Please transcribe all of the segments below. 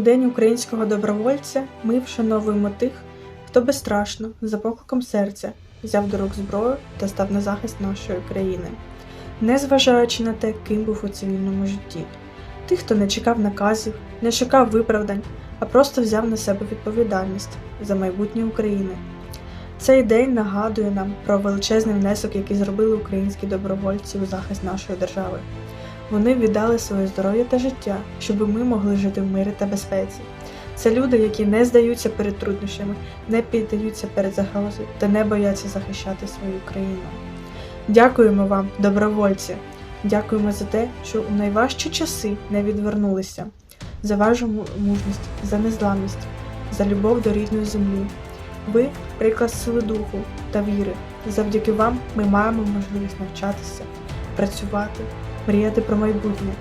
День українського добровольця ми вшановуємо тих, хто безстрашно, за покликом серця, взяв до рук зброю та став на захист нашої країни, незважаючи на те, ким був у цивільному житті. Тих, хто не чекав наказів, не шукав виправдань, а просто взяв на себе відповідальність за майбутнє України. Цей день нагадує нам про величезний внесок, який зробили українські добровольці у захист нашої держави. Вони віддали своє здоров'я та життя, щоб ми могли жити в мирі та безпеці. Це люди, які не здаються перед труднощами, не піддаються перед загрозою та не бояться захищати свою країну. Дякуємо вам, добровольці! Дякуємо за те, що у найважчі часи не відвернулися, за вашу мужність, за незламність, за любов до рідної землі. Ви приклад сили духу та віри. Завдяки вам ми маємо можливість навчатися, працювати, мріяти про майбутнє.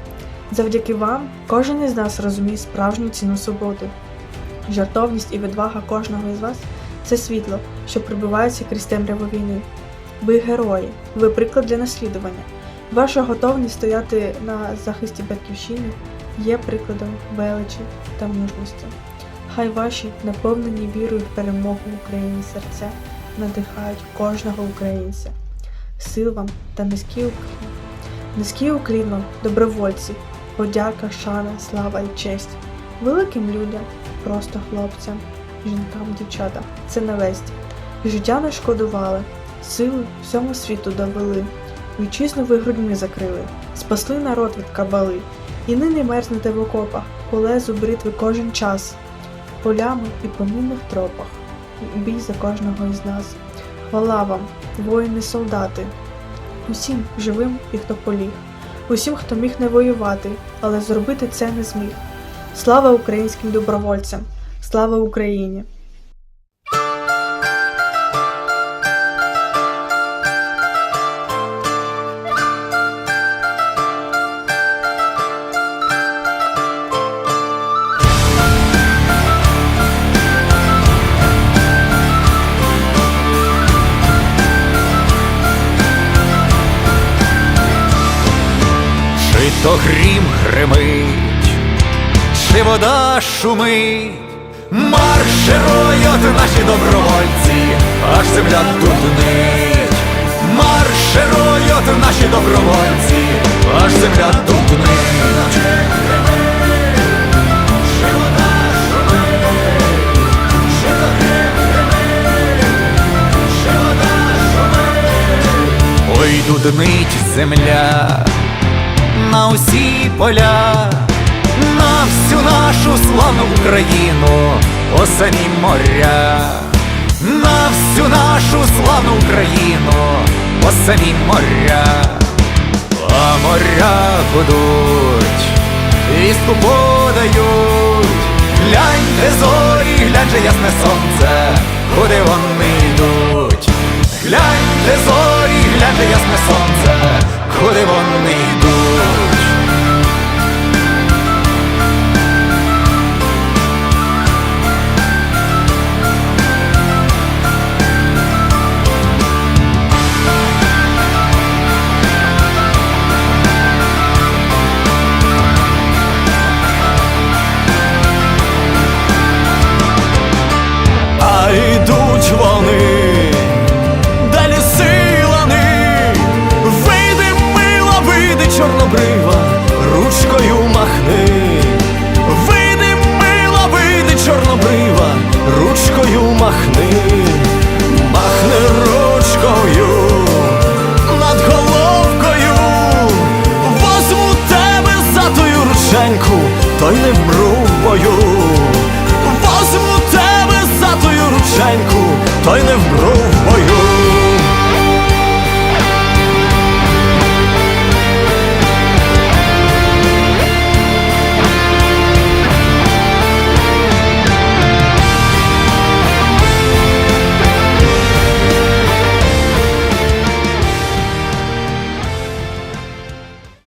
Завдяки вам кожен із нас розуміє справжню ціну свободи. Жартовність і відвага кожного із вас це світло, що пробивається крізь темряву війни. Ви герої, ви приклад для наслідування. Ваша готовність стояти на захисті батьківщини є прикладом величі та мужності. Хай ваші наповнені вірою в перемогу в Україні серця надихають кожного українця. Сил вам та низький уклін. Низький уклін вам, добровольці, подяка, шана, слава і честь. Великим людям, просто хлопцям, жінкам, дівчатам. Це на весть. Життя не шкодували, сили всьому світу довели. Вітчизну ви грудьми закрили, спасли народ від кабали. І нині мерзнете в окопах, по лезу бритви кожен час, полями і по мінних тропах. Бій за кожного із нас. Хвала вам, воїни, солдати, усім живим і хто поліг, усім, хто міг не воювати, але зробити це не зміг. Слава українським добровольцям! Слава Україні! То грім гримить, чи вода шумить, марширують наші добровольці, аж земля дуднить, марширують наші добровольці, аж земля дуднить. Ой, дуднить земля на усі поля, на всю нашу славну Україну, о моря, на всю нашу славну Україну, о самі моря, а моря гудуть, вістку подають, гляньте зорі, глянь же ясне сонце, куди вони йдуть. Гляньте зорі, чорнобрива, ручкою махни, вийди мила, вийди чорнобрива, ручкою махни, махни ручкою над головкою, возьму тебе за тою рученьку, той не вмру в. Возьму тебе за тою рученьку, той не вмру в.